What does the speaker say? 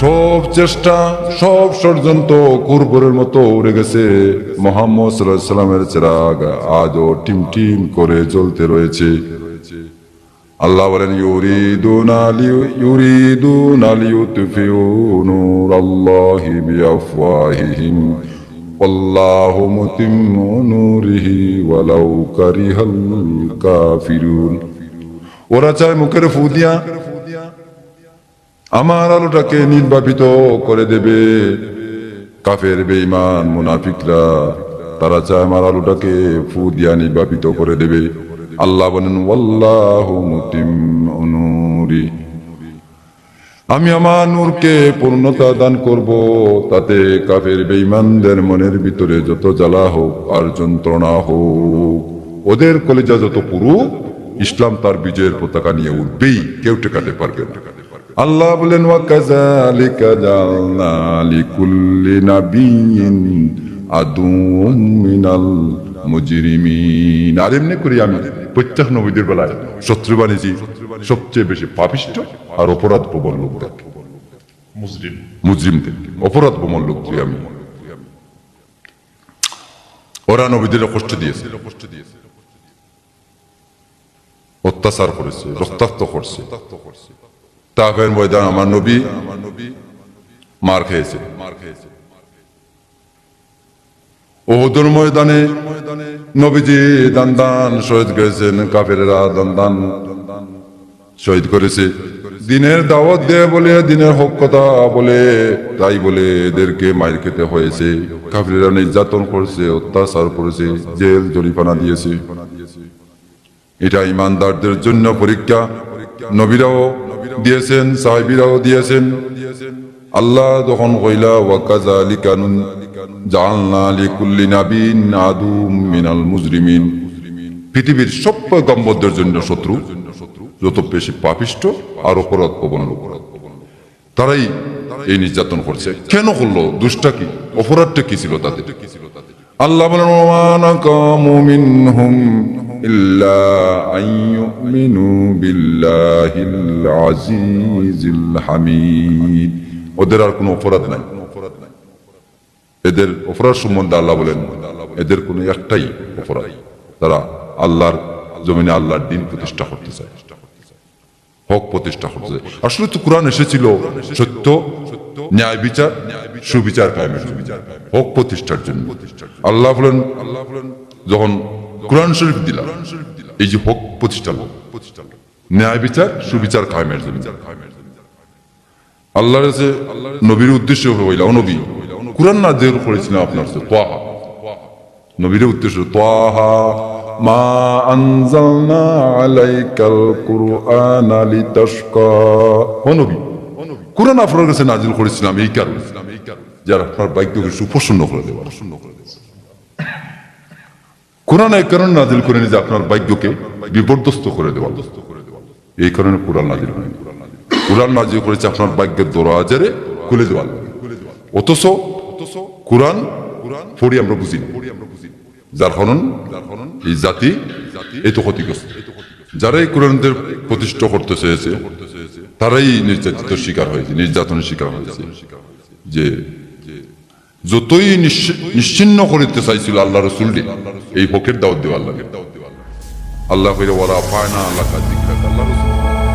সব চেষ্টা, সব ষড়যন্ত্র কুরবরের মতো উড়ে গেছে। মোহাম্মদ সাল্লাহ সাল্লামের চেরাগ আজও টিম টিম করে জ্বলতে রয়েছে। আল্লাহ বলেন, ইউরিদুনা লিউ- ইউরিদুনা লিউতফিউ নূরাল্লাহি বিআফওয়াহিহিম। ওয়াল্লাহু মুতিম্মু নূরিহি ওয়ালাউ কারিহাল কাফিরুন। ওরা চায় মুখের ফু দিয়া আমার আলোটাকে নির্বাপিত করে দেবে। কাফের, বেঈমান, মুনাফিকরা, তারা চায় আমার আলোটাকে ফু দিয়া নির্বাপিত করে দেবে। আল্লাহ বলেন, ওয়াল্লাহু মুতিম্মু নূরি। আমি আমার নূরকে পূর্ণতা দান করব, তাতে কাফের, বেঈমানদের মনের ভিতরে যত জ্বালা হোক আর যন্ত্রণা হোক, ওদের কলেজা যত পুরু ইসলাম তার বিজয়ের পতাকা নিয়ে উঠবেই, কেউ টেকাতে পারবে না। আল্লাহ বলেন ওয়াকাযালিকা জাআলনা লিকুল্লি নাবিয়্যিন আদুউম মিনাল মুজরিমিন। আর এমনি করি আমি প্রত্যেক নবীদের বেলায় শত্রু বানিয়েছি সবচেয়ে বেশি পাপিষ্ট আর অপরাধ প্রবল লোকদেরকে। মুসলিম মুজরিমদের অপরাধ প্রবল লোককে আমি। ওরা নবীদের কষ্ট দিয়েছে কষ্ট দিয়েছে। অত্যাচার করেছে রক্তাক্ত করছে। তাফের ময়দান আমার নবী মার খেয়েছে। মার খেয়েছে ওহুদুর ময়দানে নবীজি দান দান শহীদ করেছেন, কাফেরেরা দান দান শহীদ করেছে। দিনের দাওয়াত দেয় বলে, দিনের হক কথা বলে, তাই বলে এদেরকে মাইর খেতে হয়েছে। কাফিরেরা নির্যাতন করছে, অত্যাচার করেছে, জেল জরিপানা দিয়েছে। এটা ইমানদারদের জন্য পরীক্ষা। নবীরাও দিয়েছেন, সাহেবিরাও দিয়েছেন। আল্লাহ যখন কইলা ওয়াকাজা লিকানুন জালনা লিকুল্লি নাবিন আদুম মিনাল মুজরিমিন। পৃথিবীর সব গম্বরদের জন্য শত্রু, যত বেশি পাপিষ্ট আর অপরাধ প্রবণ লোক। তারাই এই নির্যাতন করছে। কেন করল? দুষ্টা কি? অপরাধটা কি ছিল তাদের? আল্লাহ ইল্লা আন ইউমিনু বিল্লাহিল আজিজিল হামিদ ওদের আর কোনো অপরাধ নাই। এদের অপরাধ সম্বন্ধে আল্লাহ বলেন, এদের কোনো একটাই অপরাধ। তারা আল্লাহর জমিনে আল্লাহর দিন প্রতিষ্ঠা করতে চায়। হক প্রতিষ্ঠা করতে চায়। আসলে তো কোরআন এসেছিল সত্য, ন্যায় বিচার, সুবিচার হক প্রতিষ্ঠার জন্য। আল্লাহ বলেন আল্লাহ বলেন, যখন কোরআন শরীফ দিলাম। এই যে হক প্রতিষ্ঠা ন্যায় বিচার, সুবিচার কায়েমের জন্য। আল্লাহর কাছে নবীর উদ্দেশ্য হইলা ও নবী। কোরআন না জের করেছিলাম আপনার কাছে, তোয়াহা। নবীর উদ্দেশ্য তোয়াহা। মা আনজালনা আলাইকাল কুরআনা লিতাশকা। ও নবী, কোরআন আপনার কাছে নাজিল করেছিলাম এই কারণে, যার আপনার বাক্যকে সুপ্রসন্ন করে দেওয়া। কোরআন এই কারণে নাজিল করেন যে আপনার ভাগ্যকে বিপর্যস্ত করে দেওয়া। এই কারণে কোরআন নাজিল করেন কোরআন নাজিল করেছে আপনার ভাগ্যের দরওয়াজারে খুলে দেওয়া অথচ কোরআন, পড়ি আমরা বুঝি। যার কারণ এই জাতি এই তো ক্ষতিগ্রস্ত। যারা এই কোরআনদের প্রতিষ্ঠা করতে চেয়েছে, তারাই নির্যাতিত শিকার হয়েছে, নির্যাতনের শিকার হয়েছে। যে যতই নিশ্চিন্ন করিতে চাইছিল আল্লাহ রসুল এই হকের দাওয়াত দেওয়া আল্লাহ আল্লাহ কইরে ওরা পায় না আল্লাহ আল্লাহ